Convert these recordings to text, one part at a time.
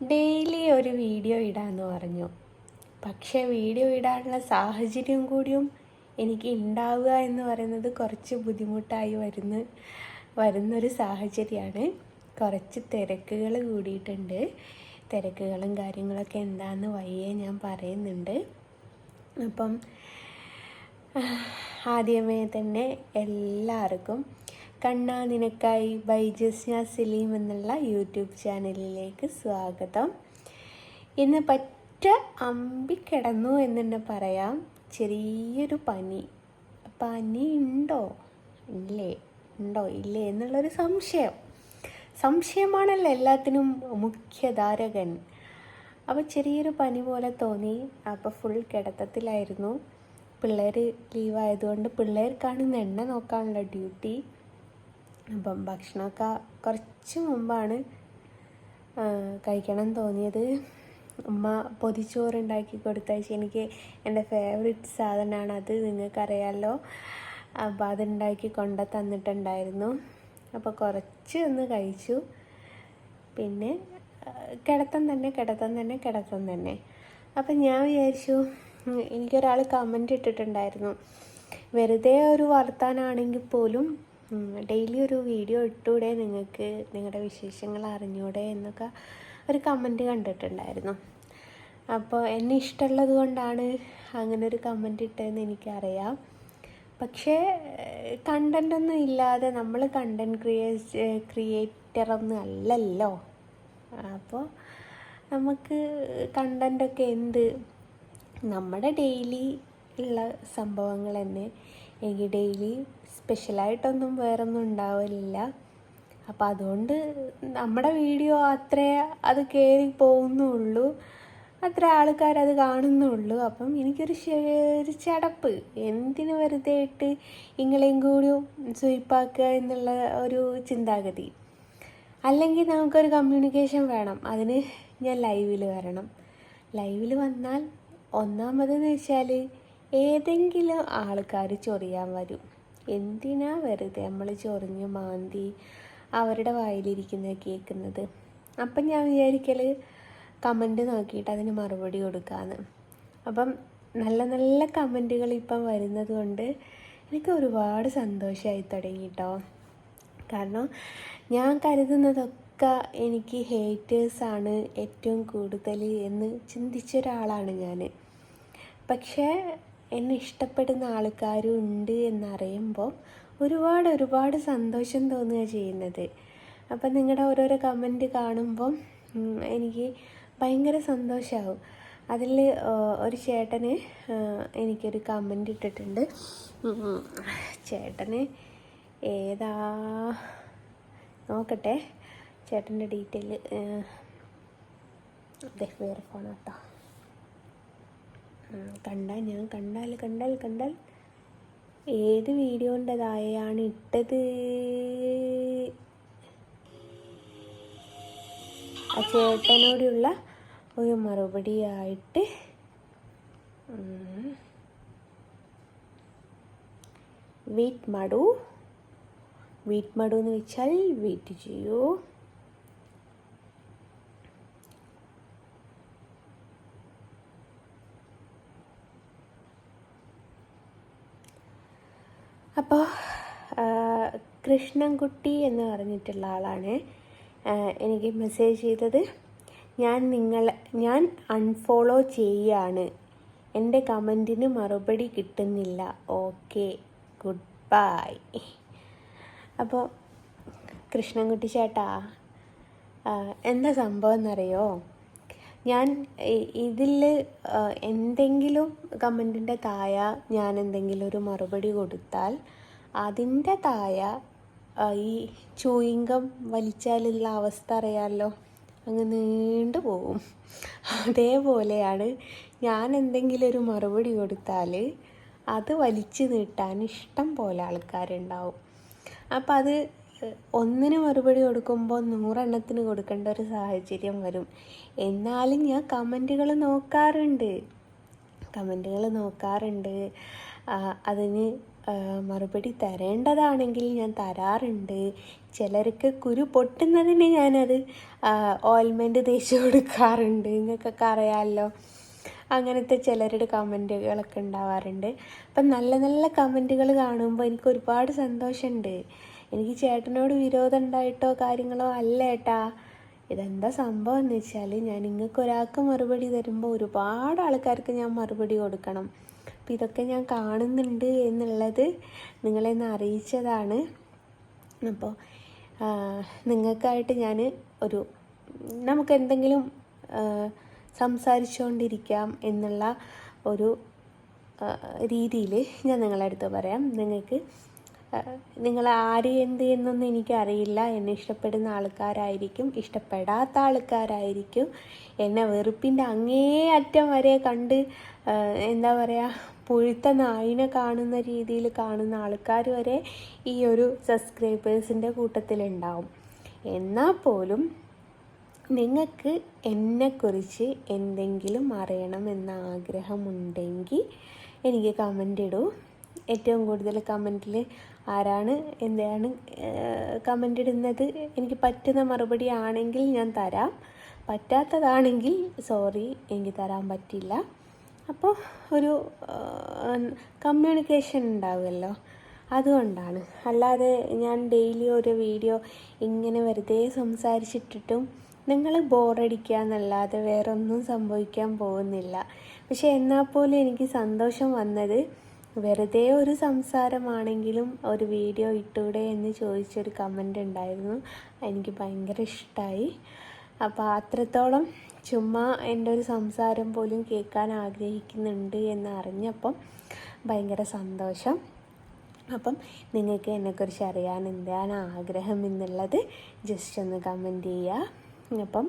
Daily ഒരു video ഇടാമെന്ന് പറഞ്ഞു. പക്ഷേ വീഡിയോ ഇടാനുള്ള സാഹചര്യം കൂടിയും എനിക്ക് ഉണ്ടാവുക എന്ന് പറയുന്നത് കുറച്ച് ബുദ്ധിമുട്ടായി വരുന്ന വരുന്നൊരു സാഹചര്യമാണ്. കുറച്ച് തിരക്കുകൾ കൂടിയിട്ടുണ്ട്. തിരക്കുകളും കാര്യങ്ങളൊക്കെ എന്താണെന്ന് വയ്യേ ഞാൻ പറയുന്നുണ്ട്. അപ്പം ആദ്യമേ തന്നെ എല്ലാവർക്കും കണ്ണാ നിനക്കായി ബൈ ജസ്ന സലീം എന്നുള്ള യൂട്യൂബ് ചാനലിലേക്ക് സ്വാഗതം. ഇന്ന് പറ്റ അമ്പിക്കിടന്നു എന്ന് തന്നെ പറയാം. ചെറിയൊരു പനി. പനി ഉണ്ടോ ഇല്ലേ? ഉണ്ടോ? ഇല്ലേ? എന്നുള്ളൊരു സംശയം. സംശയമാണല്ലോ എല്ലാത്തിനും മുഖ്യധാരകൻ. അപ്പോൾ ചെറിയൊരു പനി പോലെ തോന്നി. അപ്പോൾ ഫുൾ കിടത്തത്തിലായിരുന്നു. പിള്ളേർ ലീവായതുകൊണ്ട് പിള്ളേർക്കാണ് എണ്ണ നോക്കാനുള്ള ഡ്യൂട്ടി അപ്പം ഭക്ഷണമൊക്കെ കുറച്ച് മുമ്പാണ് കഴിക്കണം തോന്നിയത്. ഉമ്മ പൊതിച്ചോറ് ഉണ്ടാക്കി കൊടുത്തയച്ച് എനിക്ക് എന്റെ ഫേവറേറ്റ് സാധനമാണ് അത് നിങ്ങൾക്കറിയാമല്ലോ അപ്പോൾ അതുണ്ടാക്കി കൊണ്ട തന്നിട്ടുണ്ടായിരുന്നു. അപ്പോൾ കുറച്ച് ഒന്ന് കഴിച്ചു. പിന്നെ കിടത്തം തന്നെ കിടത്തം തന്നെ കിടത്തം തന്നെ. അപ്പം ഞാൻ വിചാരിച്ചു എനിക്കൊരാൾ കമന്റ് ഇട്ടിട്ടുണ്ടായിരുന്നു. വെറുതെ ഒരു വർത്താനാണെങ്കിൽ പോലും ഡെയിലി ഒരു വീഡിയോ ഇട്ടൂടെ നിങ്ങൾക്ക് നിങ്ങളുടെ വിശേഷങ്ങൾ അറിഞ്ഞൂടെ എന്നൊക്കെ ഒരു കമന്റ് കണ്ടിട്ടുണ്ടായിരുന്നു. അപ്പോൾ എന്നെ ഇഷ്ടമുള്ളത് കൊണ്ടാണ് അങ്ങനെ ഒരു കമന്റ് ഇട്ടതെന്ന് എനിക്കറിയാം. പക്ഷേ കണ്ടന്റ് ഇല്ലാതെ നമ്മൾ കണ്ടന്റ് ക്രിയേഴ്സ് ക്രിയേറ്ററൊന്നും അല്ലല്ലോ. അപ്പോൾ നമുക്ക് കണ്ടന്റൊക്കെ എന്ത്? നമ്മുടെ ഡെയിലി ഉള്ള സംഭവങ്ങൾ തന്നെ എനിക്ക് ഡെയിലി സ്പെഷ്യലായിട്ടൊന്നും വേറൊന്നും ഉണ്ടാവില്ല അപ്പോൾ അതുകൊണ്ട് നമ്മുടെ വീഡിയോ അത്രേ അത് കയറി പോകുന്നുള്ളൂ. അത്ര ആൾക്കാർ അത് കാണുന്നുള്ളൂ. അപ്പം എനിക്കൊരു ഒരു ചടപ്പ്. എന്തിനു വെറുതെ ഇട്ട് ഇങ്ങളെയും കൂടി സുയിപ്പാക്കുക എന്നുള്ള ഒരു ചിന്താഗതി. അല്ലെങ്കിൽ നമുക്കൊരു കമ്മ്യൂണിക്കേഷൻ വേണം. അതിന് ഞാൻ ലൈവിൽ വരണം. ലൈവിൽ വന്നാൽ ഒന്നാമതെന്ന് വെച്ചാൽ ഏതെങ്കിലും ആൾക്കാർ ചൊറിയാൻ വരും. എന്തിനാ വെറുതെ നമ്മൾ ചൊറിഞ്ഞ് മാന്തി അവരുടെ വായിലിരിക്കുന്നത് കേൾക്കുന്നത് അപ്പം ഞാൻ വിചാരിക്കൽ കമന്റ് നോക്കിയിട്ട് അതിന് മറുപടി കൊടുക്കാമെന്ന് അപ്പം നല്ല നല്ല കമന്റുകൾ ഇപ്പം വരുന്നത് കൊണ്ട് എനിക്ക് ഒരുപാട് സന്തോഷമായി തുടങ്ങി കേട്ടോ കാരണം ഞാൻ കരുതുന്നതൊക്കെ എനിക്ക് ഹേറ്റേഴ്സാണ് ഏറ്റവും കൂടുതൽ എന്ന് ചിന്തിച്ച ഒരാളാണ് ഞാൻ പക്ഷേ എന്നെ ഇഷ്ടപ്പെടുന്ന ആൾക്കാരും ഉണ്ട് എന്നറിയുമ്പോൾ ഒരുപാട് ഒരുപാട് സന്തോഷം തോന്നുക ചെയ്യുന്നത്. അപ്പം നിങ്ങളുടെ ഓരോരോ കമന്റ് കാണുമ്പം എനിക്ക് ഭയങ്കര സന്തോഷമാവും അതിൽ ഒരു ചേട്ടന് എനിക്കൊരു കമന്റ് ഇട്ടിട്ടുണ്ട്. ചേട്ടന് ഏതാ നോക്കട്ടെ. ചേട്ടന്റെ ഡീറ്റെയിൽ അതെ വേറെ ഫോണാട്ടോ കണ്ടാൽ ഞാൻ കണ്ടാൽ കണ്ടാൽ കണ്ടാൽ ഏത് വീഡിയോന്റെതായാണ് ഇട്ടത്? ആ ചേട്ടനോടുള്ള ഒരു മറുപടിയായിട്ട് വീറ്റ് മടു വീറ്റ് മടു എന്ന് വെച്ചാൽ വെയിറ്റ് ചെയ്യൂ. അപ്പോൾ കൃഷ്ണൻകുട്ടി എന്ന് പറഞ്ഞിട്ടുള്ള ആളാണ് എനിക്ക് മെസ്സേജ് ചെയ്തത്. ഞാൻ നിങ്ങൾ ഞാൻ അൺഫോളോ ചെയ്യാണ്. എന്റെ കമന്റിന് മറുപടി കിട്ടുന്നില്ല. Okay good bye. അപ്പോൾ കൃഷ്ണൻകുട്ടി ചേട്ടാ എന്താ സംഭവം എന്നറിയോ? ഞാൻ ഇതിൽ എന്തെങ്കിലും കമന്റിന്റെ താഴെ ഞാൻ എന്തെങ്കിലും ഒരു മറുപടി കൊടുത്താൽ അതിന്റെ താഴെ ഈ ചൂയിങ്കം വലിച്ചാലുള്ള അവസ്ഥ അറിയാമല്ലോ അങ്ങ് നീണ്ടു പോകും. അതേപോലെയാണ് ഞാൻ എന്തെങ്കിലും ഒരു മറുപടി കൊടുത്താൽ അത് വലിച്ചു നീട്ടാൻ ഇഷ്ടം പോലെ ആൾക്കാരുണ്ടാവും. അപ്പം അത് ഒന്നിന് മറുപടി കൊടുക്കുമ്പോൾ നൂറെണ്ണത്തിന് കൊടുക്കേണ്ട ഒരു സാഹചര്യം വരും. എന്നാലും ഞാൻ കമന്റുകൾ നോക്കാറുണ്ട്. കമന്റുകൾ നോക്കാറുണ്ട്. അതിന് മറുപടി തരേണ്ടതാണെങ്കിൽ ഞാൻ തരാറുണ്ട്. ചിലർക്ക് കുരു പൊട്ടുന്നതിന് ഞാനത് ഓയിൽമെന്റ് തേച്ച് കൊടുക്കാറുണ്ട്. നിങ്ങൾക്കൊക്കെ അറിയാമല്ലോ അങ്ങനത്തെ ചിലരുടെ കമന്റുകളൊക്കെ ഉണ്ടാവാറുണ്ട്. അപ്പം നല്ല നല്ല കമന്റുകൾ കാണുമ്പോൾ എനിക്ക് ഒരുപാട് സന്തോഷമുണ്ട്. എനിക്ക് ചേട്ടനോട് വിരോധം ഉണ്ടായിട്ടോ കാര്യങ്ങളോ അല്ല ഏട്ടാ. ഇതെന്താ സംഭവം എന്ന് വെച്ചാൽ ഞാൻ നിങ്ങൾക്ക് ഒരാൾക്ക് മറുപടി തരുമ്പോൾ ഒരുപാട് ആൾക്കാർക്ക് ഞാൻ മറുപടി കൊടുക്കണം. അപ്പം ഇതൊക്കെ ഞാൻ കാണുന്നുണ്ട് എന്നുള്ളത് നിങ്ങളെ ഒന്ന് അറിയിച്ചതാണ് അപ്പോൾ നിങ്ങൾക്കായിട്ട് ഞാൻ ഒരു നമുക്ക് എന്തെങ്കിലും സംസാരിച്ചുകൊണ്ടിരിക്കാം എന്നുള്ള ഒരു രീതിയിൽ ഞാൻ നിങ്ങളെ അടുത്ത് പറയാം. നിങ്ങൾക്ക് നിങ്ങൾ ആര് എന്ത് എന്നൊന്നും എനിക്കറിയില്ല. എന്നെ ഇഷ്ടപ്പെടുന്ന ആൾക്കാരായിരിക്കും ഇഷ്ടപ്പെടാത്ത ആൾക്കാരായിരിക്കും. എന്നെ വെറുപ്പിന്റെ അങ്ങേ അറ്റം വരെ കണ്ട് എന്താ പറയുക പുഴുത്ത നായിനെ കാണുന്ന രീതിയിൽ കാണുന്ന ആൾക്കാർ വരെ ഈ ഒരു സബ്സ്ക്രൈബേഴ്സിന്റെ കൂട്ടത്തിലുണ്ടാവും. എന്നാൽ പോലും നിങ്ങൾക്ക് എന്നെക്കുറിച്ച് എന്തെങ്കിലും അറിയണമെന്ന ആഗ്രഹമുണ്ടെങ്കിൽ എനിക്ക് കമന്റ് ഇടൂ. ഏറ്റവും കൂടുതൽ കമന്റിൽ ആരാണ് എന്താണ് കമന്റ് ഇടുന്നത് എനിക്ക് പറ്റുന്ന മറുപടി ആണെങ്കിൽ ഞാൻ തരാം. പറ്റാത്തതാണെങ്കിൽ സോറി എനിക്ക് തരാൻ പറ്റില്ല. അപ്പോൾ ഒരു കമ്മ്യൂണിക്കേഷൻ ഉണ്ടാവുമല്ലോ. അതുകൊണ്ടാണ്. അല്ലാതെ ഞാൻ ഡെയിലി ഒരു വീഡിയോ ഇങ്ങനെ വെറുതെ സംസാരിച്ചിട്ടിട്ടും നിങ്ങൾ ബോറടിക്കുക എന്നല്ലാതെ വേറൊന്നും സംഭവിക്കാൻ പോകുന്നില്ല. പക്ഷേ എന്നാൽ പോലും എനിക്ക് സന്തോഷം വന്നത് വെറുതെ ഒരു സംസാരമാണെങ്കിലും ഒരു വീഡിയോ ഇട്ടൂടെ എന്ന് ചോദിച്ചൊരു കമന്റ് ഉണ്ടായിരുന്നു. എനിക്ക് ഭയങ്കര ഇഷ്ടമായി അപ്പോൾ അത്രത്തോളം ചുമ്മാ എന്റെ ഒരു സംസാരം പോലും കേൾക്കാൻ ആഗ്രഹിക്കുന്നുണ്ട് എന്ന് അറിഞ്ഞപ്പം ഭയങ്കര സന്തോഷം. അപ്പം നിങ്ങൾക്ക് എന്നെക്കുറിച്ച് അറിയാൻ എന്താണ് ആഗ്രഹം എന്നുള്ളത് ജസ്റ്റ് ഒന്ന് കമന്റ് ചെയ്യുക അപ്പം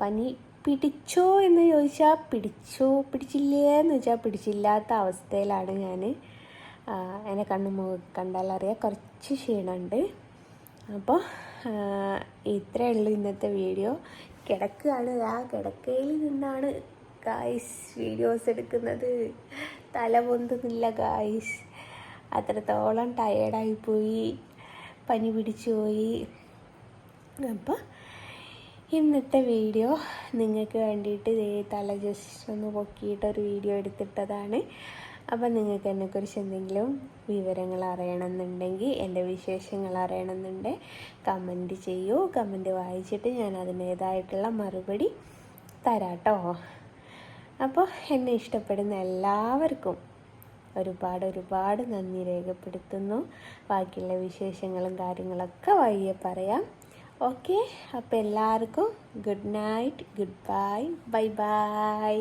പനി പിടിച്ചോ എന്ന് ചോദിച്ചാൽ പിടിച്ചോ പിടിച്ചില്ലേ എന്ന് ചോദിച്ചാൽ പിടിച്ചില്ലാത്ത അവസ്ഥയിലാണ് ഞാൻ എന്നെ കണ്ണു മു കണ്ടാലറിയാം കുറച്ച് ക്ഷീണമുണ്ട്. അപ്പോൾ ഇത്രയേ ഉള്ളൂ ഇന്നത്തെ വീഡിയോ. കിടക്കുകയാണ്. ആ കിടക്കയിൽ നിന്നാണ് ഗായ്സ് വീഡിയോസ് എടുക്കുന്നത്. തല പൊന്തുന്നില്ല ഗായ്സ് അത്രത്തോളം ടയേർഡായിപ്പോയി പനി പിടിച്ചു പോയി. അപ്പോൾ ഇന്നത്തെ വീഡിയോ നിങ്ങൾക്ക് വേണ്ടിയിട്ട് തല ജസ്റ്റ് ഒന്ന് പൊക്കിയിട്ടൊരു വീഡിയോ എടുത്തിട്ടതാണ്. അപ്പം നിങ്ങൾക്ക് എന്നെക്കുറിച്ച് എന്തെങ്കിലും വിവരങ്ങൾ അറിയണമെന്നുണ്ടെങ്കിൽ എന്റെ വിശേഷങ്ങൾ അറിയണമെന്നുണ്ടെങ്കിൽ കമന്റ് ചെയ്യൂ. കമന്റ് വായിച്ചിട്ട് ഞാൻ അതിന്റേതായിട്ടുള്ള മറുപടി തരാട്ടോ. അപ്പോൾ എന്നെ ഇഷ്ടപ്പെടുന്ന എല്ലാവർക്കും ഒരുപാട് ഒരുപാട് നന്ദി രേഖപ്പെടുത്തുന്നു. ബാക്കിയുള്ള വിശേഷങ്ങളും കാര്യങ്ങളൊക്കെ വഴിയെ പറയാം. ഓക്കെ അപ്പോൾ എല്ലാവർക്കും good night good bye bye bye